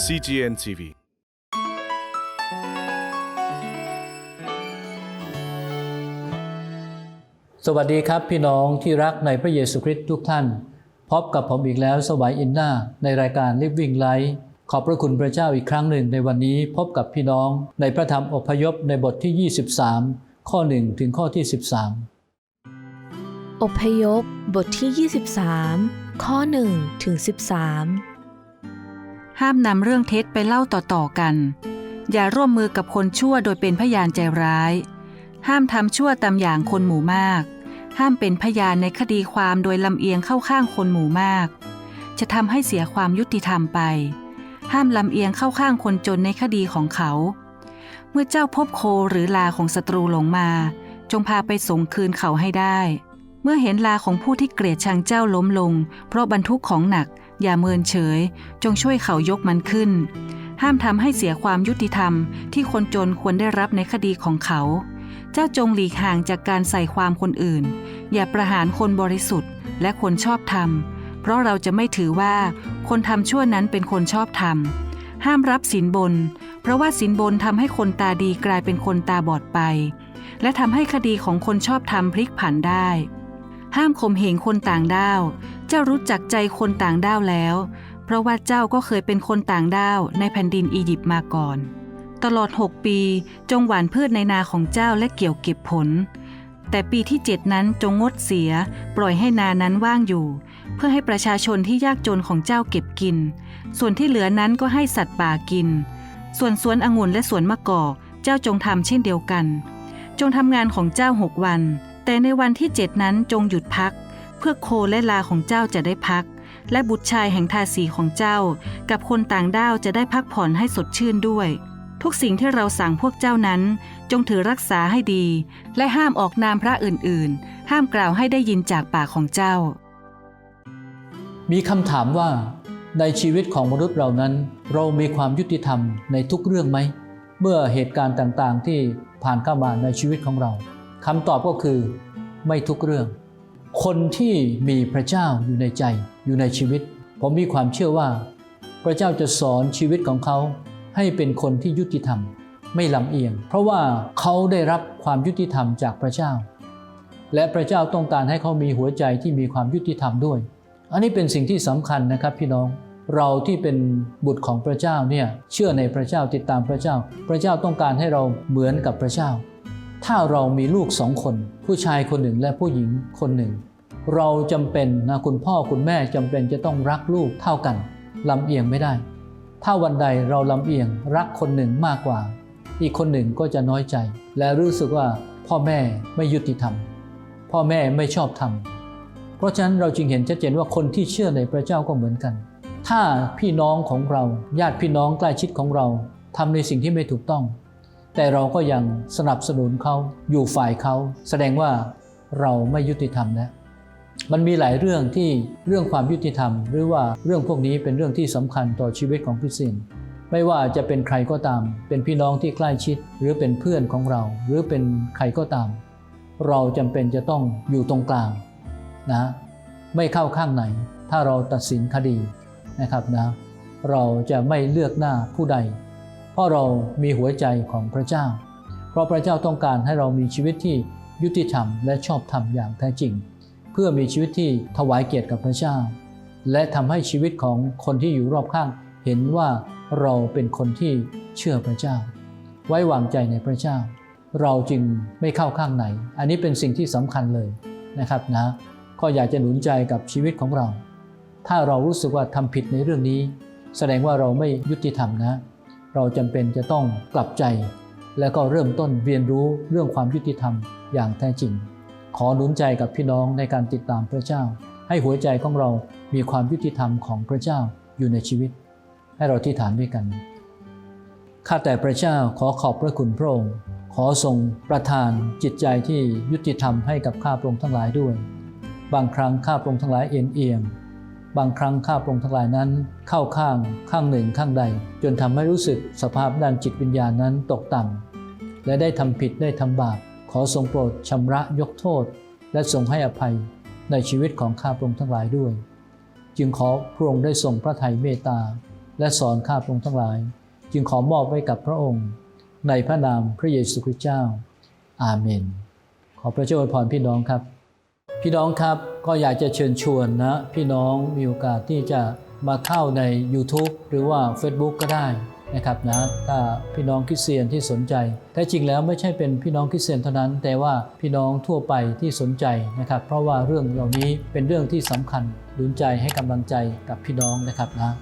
CGN TV สวัสดีครับพี่น้องที่รักในพระเยซูคริสต์ทุกท่าน พบกับผมอีกแล้วสวายอินนาในรายการ Living Life ขอบพระคุณพระเจ้าอีกครั้งหนึ่งในวันนี้พบกับพี่น้องในพระธรรมอพยพในบทที่ 23 ข้อ 1 ถึงข้อที่ 13 อพยพบทที่ 23 ข้อ 1 ถึง 13 ห้ามนำเรื่องเท็จไปเล่าต่อๆกัน อย่าร่วมมือกับคนชั่วโดยเป็นพยานใจร้าย ห้ามทำชั่วตามอย่างคนหมู่มาก ห้ามเป็นพยานในคดีความโดยลำเอียงเข้าข้างคนหมู่มาก จะทำให้เสียความยุติธรรมไป ห้ามลำเอียงเข้าข้างคนจนในคดีของเขา เมื่อเจ้าพบโคหรือลาของศัตรูหลงมา จงพาไปส่งคืนเขาให้ได้เมื่อเห็นลาของผู้ที่เกลียดชังเจ้าล้มลง เพราะบรรทุกของหนัก อย่าเมินเฉย จงช่วยเขายกมันขึ้น ห้ามทำให้เสียความยุติธรรม ที่คนจนควรได้รับในคดีของเขา เจ้าจงหลีกห่างจากการใส่ความคนอื่น อย่าประหารคนบริสุทธิ์ และคนชอบธรรม เพราะเราจะไม่ถือว่าคนทำชั่วนั้นเป็นคนชอบธรรม ห้ามรับสินบน เพราะว่าสินบนทำให้คนตาดีกลายเป็นคนตาบอดไป และทำให้คดีของคนชอบธรรมพลิกผันได้ห้ามข่มเหงคนต่างด้าว จ้ารู้จักใจคนต่างด้าวแล้ว เพราะว่าเจ้าก็เคยเป็นคนต่างด้าวในแผ่นดินอียิปต์มาก่อน ตลอด6ปีจงหว่านพืชในนาของเจ้าและเกี่ยวเก็บผล แต่ปีที่7นั้นจงงดเสีย ปล่อยให้นานั้นว่างอยู่ เพื่อให้ประชาชนที่ยากจนของเจ้าเก็บกิน ส่วนที่เหลือนั้นก็ให้สัตว์ป่ากิน ส่วนสวนองุ่นและสวนมะกอกเจ้าจงทำเช่นเดียวกัน จงทำงานของเจ้าหกวัน แต่ในวันที่เจ็ดนั้นจงหยุดพัก พื่อโคและลาของเจ้าจะได้พัก และบุตรชายแห่งทาสีของเจ้า กับคนต่างด้าวจะได้พักผ่อนให้สดชื่นด้วย ทุกสิ่งที่เราสั่งพวกเจ้านั้น จงถือรักษาให้ดี และห้ามออกนามพระอื่นๆ ห้ามกล่าวให้ได้ยินจากปากของเจ้า มีคำถามว่า ในชีวิตของมนุษย์เรานั้น เรามีความยุติธรรมในทุกเรื่องไหมเมื่อเหตุการณ์ต่างๆ ที่ผ่านเข้ามาในชีวิตของเราคำตอบก็คือ ไม่ทุกเรื่อง คนที่มีพระเจ้าอยู่ในใจอยู่ในชีวิต ผมมีความเชื่อว่า พระเจ้าจะสอนชีวิตของเขาให้เป็นคนที่ยุติธรรม ไม่ลำเอียง เพราะว่าเขาได้รับความยุติธรรมจากพระเจ้า และพระเจ้าต้องการให้เขามีหัวใจที่มีความยุติธรรมด้วย อันนี้เป็นสิ่งที่สำคัญนะครับพี่น้องเราที่เป็นบุตรของพระเจ้าเนี่ยเชื่อในพระเจ้าติดตามพระเจ้า พระเจ้าต้องการให้เราเหมือนกับพระเจ้า ถ้าเรามีลูกสองคน ผู้ชายคนหนึ่งและผู้หญิงคนหนึ่ง เราจำเป็นนะคุณพ่อคุณแม่จำเป็นจะต้องรักลูกเท่ากันลำเอียงไม่ได้ ถ้าวันใดเราลำเอียงรักคนหนึ่งมากกว่า อีกคนหนึ่งก็จะน้อยใจ และรู้สึกว่าพ่อแม่ไม่ยุติธรรม พ่อแม่ไม่ชอบธรรม เพราะฉะนั้นเราจึงเห็นชัดเจนว่าคนที่เชื่อในพระเจ้าก็เหมือนกัน ถ้าพี่น้องของเราญาติพี่น้องใกล้ชิดของเราทำในสิ่งที่ไม่ถูกต้อง แต่เราก็ยังสนับสนุนเขาอยู่ฝ่ายเขา แสดงว่าเราไม่ยุติธรรมนะ มันมีหลายเรื่องที่เรื่องความยุติธรรม หรือว่าเรื่องพวกนี้เป็นเรื่องที่สำคัญต่อชีวิตของคริสเตียนไม่ว่าจะเป็นใครก็ตาม เป็นพี่น้องที่ใกล้ชิด หรือเป็นเพื่อนของเรา หรือเป็นใครก็ตาม เราจำเป็นจะต้องอยู่ตรงกลางนะไม่เข้าข้างไหน ถ้าเราตัดสินคดีนะครับนะเราจะไม่เลือกหน้าผู้ใด เพราะเรามีหัวใจของพระเจ้า เพราะพระเจ้าต้องการให้เรามีชีวิตที่ยุติธรรมและชอบธรรมอย่างแท้จริง เพื่อมีชีวิตที่ถวายเกียรติกับพระเจ้า และทำให้ชีวิตของคนที่อยู่รอบข้าง เห็นว่าเราเป็นคนที่เชื่อพระเจ้า ไว้วางใจในพระเจ้า เราจึงไม่เข้าข้างไหน อันนี้เป็นสิ่งที่สำคัญเลยนะครับนะ ก็อยากจะหนุนใจกับชีวิตของเรา ถ้าเรารู้สึกว่าทำผิดในเรื่องนี้ แสดงว่าเราไม่ยุติธรรมนะ เราจำเป็นจะต้องกลับใจ แล้วก็เริ่มต้นเรียนรู้เรื่องความยุติธรรมอย่างแท้จริง ขอหนุนใจกับพี่น้องในการติดตามพระเจ้า ให้หัวใจของเรามีความยุติธรรมของพระเจ้าอยู่ในชีวิต ให้เราที่ฐานด้วยกัน ข้าแต่พระเจ้าขอขอบพระคุณพระองค์ ขอทรงประทานจิตใจที่ยุติธรรมให้กับข้าพระองค์ทั้งหลายด้วย บางครั้งข้าพระองค์ทั้งหลายเอียงเอียง บางครั้งข้าพระองค์ทั้งหลายนั้น เข้าข้างข้างหนึ่งข้างใด จนทำให้รู้สึกสภาพด้านจิตวิญญาณนั้นตกต่ำและได้ทำผิดได้ทำบาป ขอทรงโปรดชำระยกโทษ และทรงให้อภัยในชีวิตของข้าพระองค์ทั้งหลายด้วย จึงขอพระองค์ได้ทรงพระทัยเมตตา และสอนข้าพระองค์ทั้งหลาย จึงขอมอบไว้กับพระองค์ ในพระนามพระเยซูคริสต์เจ้า อาเมน ขอพระเจ้าอวยพรพี่น้องครับ พี่น้องครับก็อยากจะเชิญชวนนะ พี่น้องมีโอกาสที่จะมาเข้าใน YouTube หรือว่า Facebook ก็ได้ นะครับนะถ้าพี่น้องคริสเตียนที่สนใจแท้จริงแล้วไม่ใช่เป็นพี่น้องคริสเตียนเท่านั้น แต่ว่าพี่น้องทั่วไปที่สนใจนะครับ เพราะว่าเรื่องเหล่านี้เป็นเรื่องที่สำคัญดุลใจให้กำลังใจกับพี่น้องนะครับนะ